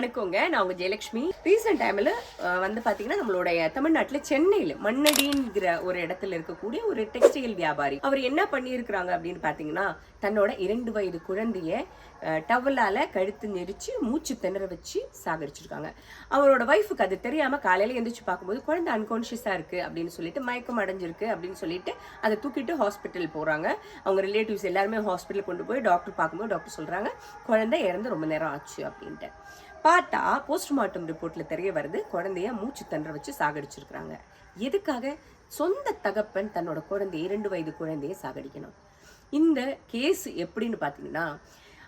வணக்கங்க. நான் உங்க ஜெயலட்சுமி ரீசெண்ட் டைம்ல வந்து பாத்தீங்கன்னா நம்மளுடைய தமிழ்நாட்டுல சென்னையில மண்ணடிங்கிற ஒரு இடத்துல இருக்கக்கூடிய ஒரு டெக்ஸ்டைல் வியாபாரி அவர் என்ன பண்ணியிருக்கிறாங்க அப்படின்னு பாத்தீங்கன்னா தன்னோட இரண்டு வயது குழந்தைய அஹ், டவலால கழுத்து நெரிச்சு மூச்சு திணற வச்சு சாகரிச்சிருக்காங்க அவரோட ஒய்ஃபுக்கு அது தெரியாம காலையில எந்திரிச்சு பார்க்கும்போது குழந்தை அன்கான்ஷியஸா இருக்கு அப்படின்னு சொல்லிட்டு மயக்கம் அடைஞ்சிருக்கு அப்படின்னு சொல்லிட்டு அதை தூக்கிட்டு ஹாஸ்பிட்டல் போறாங்க. அவங்க ரிலேட்டிவ்ஸ் எல்லாருமே ஹாஸ்பிட்டல் கொண்டு போய் டாக்டர் பார்க்கும்போது டாக்டர் சொல்றாங்க குழந்தை இறந்து ரொம்ப நேரம் ஆச்சு அப்படின்ட்டு. பார்த்தா போஸ்ட்மார்ட்டம் ரிப்போர்ட்ல தெரிய வருது குழந்தைய மூச்சு தண்டரை வச்சு சாகடிச்சிருக்கிறாங்க. எதுக்காக? சொந்த தகப்பன் தன்னோட குழந்தைய இரண்டு வயது குழந்தைய சாகடிக்கணும். இந்த கேஸ் எப்படின்னு பார்த்தீங்கன்னா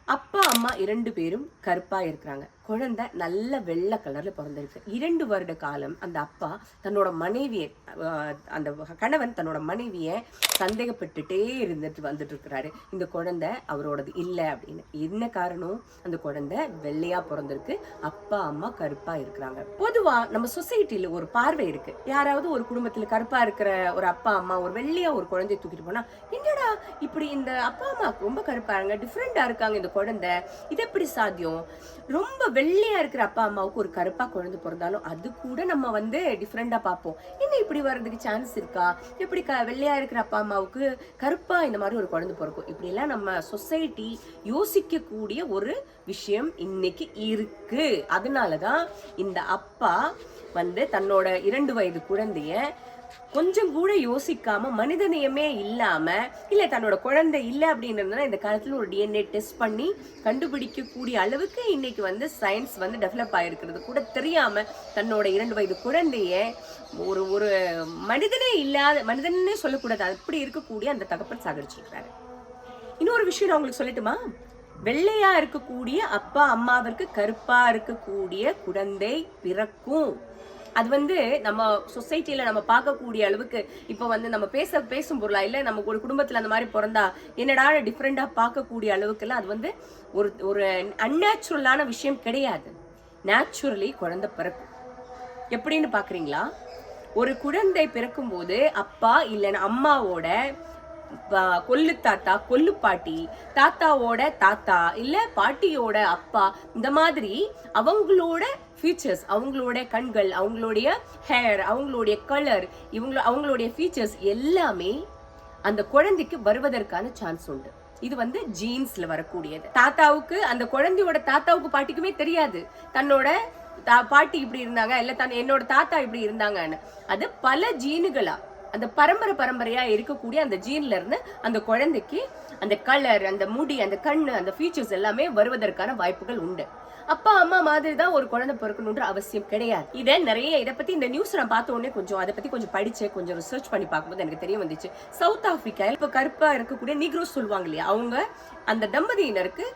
அப்பா அம்மா இரண்டு பேரும் கருப்பாக இருக்கிறாங்க. குழந்தை நல்ல வெள்ளை கலரில் பிறந்திருக்கு. இரண்டு வருட காலம் அந்த அப்பா தன்னோட மனைவியை அந்த கணவன் தன்னோட மனைவியை சந்தேகப்பட்டுட்டே இருந்துட்டு வந்துட்டு இருக்கிறாரு. இந்த குழந்தை அவரோடது இல்லை அப்படின்னு. என்ன காரணம்? அந்த குழந்தை வெள்ளையாக பிறந்திருக்கு. அப்பா அம்மா கருப்பாக இருக்கிறாங்க. பொதுவாக நம்ம சொசைட்டியில் ஒரு பார்வை இருக்குது யாராவது ஒரு குடும்பத்தில் கருப்பாக இருக்கிற ஒரு அப்பா அம்மா ஒரு வெள்ளையாக ஒரு குழந்தைய தூக்கிட்டு போனால் என்னடா இப்படி இந்த அப்பா அம்மா ரொம்ப கருப்பாங்க டிஃப்ரெண்ட்டாக இருக்காங்க இந்த குழந்தை. இது எப்படி சாத்தியம்? ரொம்ப வெள்ளையா இருக்கிற அப்பா அம்மாவுக்கு ஒரு கருப்பா குழந்தை பிறந்தாலும் அது கூட நம்ம வந்து டிஃப்ரெண்டா பார்ப்போம். என்ன இப்படி வர்றதுக்கு சான்ஸ் இருக்கா? எப்படி க வெள்ளையா இருக்கிற அப்பா அம்மாவுக்கு கருப்பா இந்த மாதிரி ஒரு குழந்தை பிறக்கும்? இப்படி எல்லாம் நம்ம சொசைட்டி யோசிக்கக்கூடிய ஒரு விஷயம் இன்னைக்கு இருக்கு. அதனாலதான் இந்த அப்பா வந்து தன்னோட இரண்டு வயது குழந்தைய கொஞ்சம் கூட யோசிக்காம மனிதநேயமே இல்லாம இல்ல தன்னோட குழந்தை இல்லை அப்படின்றதுனால இந்த காலத்துல ஒரு டிஎன்ஏ டெஸ்ட் பண்ணி கண்டுபிடிக்கக்கூடிய அளவுக்கு இன்னைக்கு வந்து சயின்ஸ் வந்து டெவலப் ஆயிருக்கிறது கூட தெரியாம தன்னோட இரண்டு வயது குழந்தைய ஒரு ஒரு மனிதனே இல்லாத மனிதனே சொல்லக்கூடாது. அப்படி இருக்கக்கூடிய அந்த தகப்பன் சாகடிச்சிருக்கிறாரு. இன்னொரு விஷயம் நான் உங்களுக்கு சொல்லட்டுமா? வெள்ளையா இருக்கக்கூடிய அப்பா அம்மாவிற்கு கருப்பா இருக்கக்கூடிய குழந்தை பிறக்கும். அது வந்து நம்ம சொசைட்டியில் நம்ம பார்க்கக்கூடிய அளவுக்கு இப்போ வந்து நம்ம பேச பேசும் பொருளா இல்லை நம்ம ஒரு குடும்பத்தில் அந்த மாதிரி பிறந்தா என்னடா டிஃப்ரெண்ட்டாக பார்க்கக்கூடிய அளவுக்குலாம் அது வந்து ஒரு ஒரு அன்நேச்சுரலான விஷயம் கிடையாது. நேச்சுரலி குழந்தை பிறக்கும். எப்படின்னு பார்க்குறீங்களா? ஒரு குழந்தை பிறக்கும்போது அப்பா இல்லைன்னா அம்மாவோட கொல்லு தாத்தா கொல்லு பாட்டி தாத்தாவோட தாத்தா இல்லை பாட்டியோட அப்பா இந்த மாதிரி அவங்களோட ஃபீச்சர்ஸ் அவங்களோட கண்கள் அவங்களுடைய ஹேர் அவங்களுடைய கலர் இவங்க அவங்களுடைய ஃபீச்சர்ஸ் எல்லாமே அந்த குழந்தைக்கு வருவதற்கான சான்ஸ் உண்டு. இது வந்து ஜீன்ஸ்ல வரக்கூடியது. தாத்தாவுக்கு அந்த குழந்தையோட தாத்தாவுக்கு பாட்டிக்குமே தெரியாது. தன்னோட தா- பாட்டி இப்படி இருந்தாங்க இல்ல தன் என்னோட தாத்தா இப்படி இருந்தாங்கன்னு. அது பல ஜீனுகளா அந்த பரம்பரை பரம்பரையாக இருக்கக்கூடிய அந்த ஜீன்லேருந்து அந்த குழந்தைக்கு அந்த கலர் அந்த முடி அந்த கண் அந்த ஃபீச்சர்ஸ் எல்லாமே வருவதற்கான வாய்ப்புகள் உண்டு. அப்பா அம்மா மாதிரி தான் ஒரு குழந்தை பிறக்கணுன்ற அவசியம் கிடையாது. இதை நிறைய இதை பத்தி இந்த நியூஸ் நான் பார்த்த உடனே கொஞ்சம் அதை பத்தி கொஞ்சம் படிச்சேன் கொஞ்சம் ரிசர்ச் பண்ணி பார்க்கும்போது எனக்கு தெரிய வந்துச்சு. சவுத் ஆப்பிரிக்கா இப்போ கருப்பா இருக்கக்கூடிய நீக்ரோஸ் சொல்லுவாங்க இல்லையா? அவங்க அந்த தம்பதியினருக்கு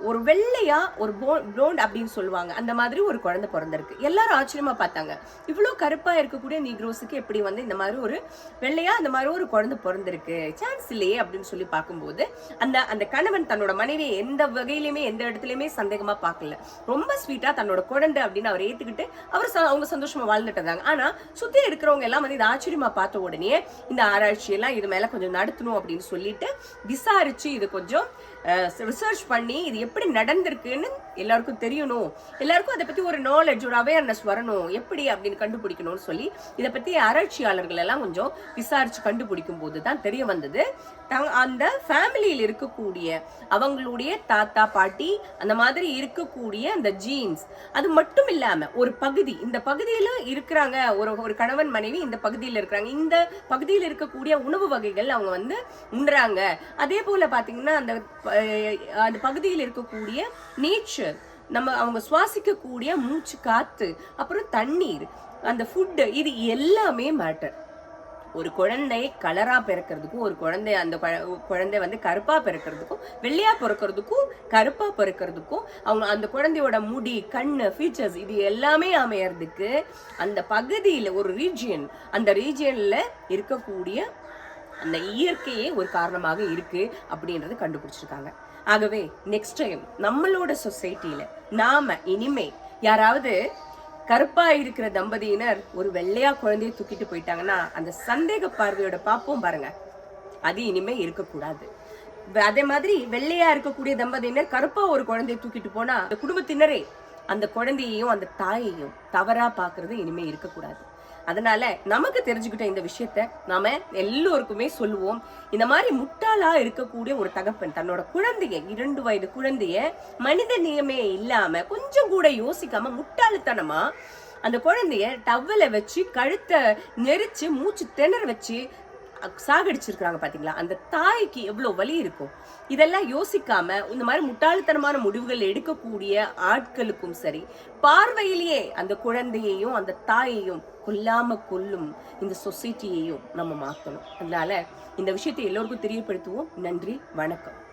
ஒரு வெள்ளையா ஒரு ப்ளோண்ட் அப்படின்னு சொல்லுவாங்க. அந்த மாதிரி ஒரு குழந்தை பிறந்திருக்கு. எல்லாரும் ஆச்சரியமா பார்த்தாங்க. இவ்வளோ கருப்பா இருக்கக்கூடிய நீக்ரோஸுக்கு எப்படி வந்து இந்த மாதிரி ஒரு வெள்ளையா அந்த மாதிரி ஒரு குழந்தை பிறந்திருக்கு? சான்ஸ் இல்லையே அப்படின்னு சொல்லி பார்க்கும்போது அந்த அந்த கணவன் தன்னோட மனைவியை எந்த வகையிலுமே எந்த இடத்துலையுமே சந்தேகமா பார்க்கல. ரொம்ப ஸ்வீட்டா தன்னோட குழந்தை அப்படின்னு அவர் ஏத்துக்கிட்டு அவர் ச- அவங்க சந்தோஷமா வாழ்ந்துட்டு இருந்தாங்க. ஆனா சுத்தி இருக்கிறவங்க எல்லாம் வந்து இது ஆச்சரியமா பார்த்த உடனே இந்த ஆராய்ச்சி எல்லாம் இது மேல கொஞ்சம் நடத்தணும் அப்படின்னு சொல்லிட்டு விசாரிச்சு இது கொஞ்சம் ரிசர்ச் பண்ணி இது எப்படி நடந்திருக்குன்னு எல்லாருக்கும் தெரியணும். எல்லாருக்கும் அதை பத்தி ஒரு நாலேஜ் ஒரு அவேர்னஸ் வரணும். எப்படி அப்படின்னு கண்டுபிடிக்கணும்னு சொல்லி இதை பத்தி ஆராய்ச்சியாளர்கள் எல்லாம் கொஞ்சம் விசாரிச்சு கண்டுபிடிக்கும் போது தான் தெரிய வந்தது. அந்த ஃபேமிலியில் இருக்கக்கூடிய அவங்களுடைய தாத்தா பாட்டி அந்த மாதிரி இருக்கக்கூடிய அந்த ஜீன்ஸ் அது மட்டும் இல்லாம ஒரு பகுதி இந்த பகுதியில இருக்கிறாங்க ஒரு ஒரு கணவன் மனைவி இந்த பகுதியில் இருக்கிறாங்க. இந்த பகுதியில் இருக்கக்கூடிய உணவு வகைகள் அவங்க வந்து உண்றாங்க. அதே போல பாத்தீங்கன்னா அந்த அந்த பகுதியில் இருக்க இருக்கக்கூடிய நேச்சர் நம்ம அவங்க சுவாசிக்கக்கூடிய மூச்சு காற்று அப்புறம் தண்ணீர் அந்த ஃபுட்டு இது எல்லாமே மேட்டர் ஒரு குழந்தை கலராக பிறக்கிறதுக்கும் ஒரு குழந்தை அந்த குழ- குழந்தை வந்து கருப்பாக பிறக்கிறதுக்கும் வெள்ளையா பிறக்கிறதுக்கும் கருப்பாக பிறக்கிறதுக்கும் அவங்க அந்த குழந்தையோட முடி கண் ஃபீச்சர்ஸ் இது எல்லாமே அமையறதுக்கு அந்த பகுதியில் ஒரு ரீஜியன் அந்த ரீஜியனில் இருக்கக்கூடிய அந்த இயற்கையே ஒரு காரணமாக இருக்கு அப்படின்றது கண்டுபிடிச்சிருக்காங்க. ஆகவே நெக்ஸ்ட் டைம் நம்மளோட சொசைட்டியில நாம இனிமே யாராவது கருப்பா இருக்கிற தம்பதியினர் ஒரு வெள்ளையா குழந்தைய தூக்கிட்டு போயிட்டாங்கன்னா அந்த சந்தேக பார்வையோட பார்ப்போம் பாருங்க. அது இனிமே இருக்கக்கூடாது. அதே மாதிரி வெள்ளையா இருக்கக்கூடிய தம்பதியினர் கருப்பா ஒரு குழந்தைய தூக்கிட்டு போனா அந்த குடும்பத்தினரே அந்த குழந்தையையும் அந்த தாயையும் தவறா பார்க்கறது இனிமே இருக்கக்கூடாது. அதனால நமக்கு தெரிஞ்சுக்கிட்ட இந்த விஷயத்த நாம எல்லோருக்குமே சொல்லுவோம். இந்த மாதிரி முட்டாளா இருக்கக்கூடிய ஒரு தகப்பன் தன்னோட குழந்தைய இரண்டு வயது குழந்தைய மனித நியமே இல்லாம கொஞ்சம் கூட யோசிக்காம முட்டாள்தனமா அந்த குழந்தைய டவ்வலை வச்சு கழுத்தை நெரிச்சு மூச்சு திணற வச்சு சாகடிச்சிருக்கிறாங்க பார்த்தீங்களா அந்த தாய்க்கு எவ்வளோ வலி இருக்கும் இதெல்லாம் யோசிக்காம இந்த மாதிரி முட்டாள்தனமான முடிவுகள் எடுக்கக்கூடிய ஆட்களுக்கும் சரி பார்வையிலேயே அந்த குழந்தையையும் அந்த தாயையும் கொல்லாம கொல்லும் இந்த சொசைட்டியையும் நம்ம மாற்றணும் அதனால இந்த விஷயத்தை எல்லோருக்கும் தெரியப்படுத்துவோம். நன்றி வணக்கம்.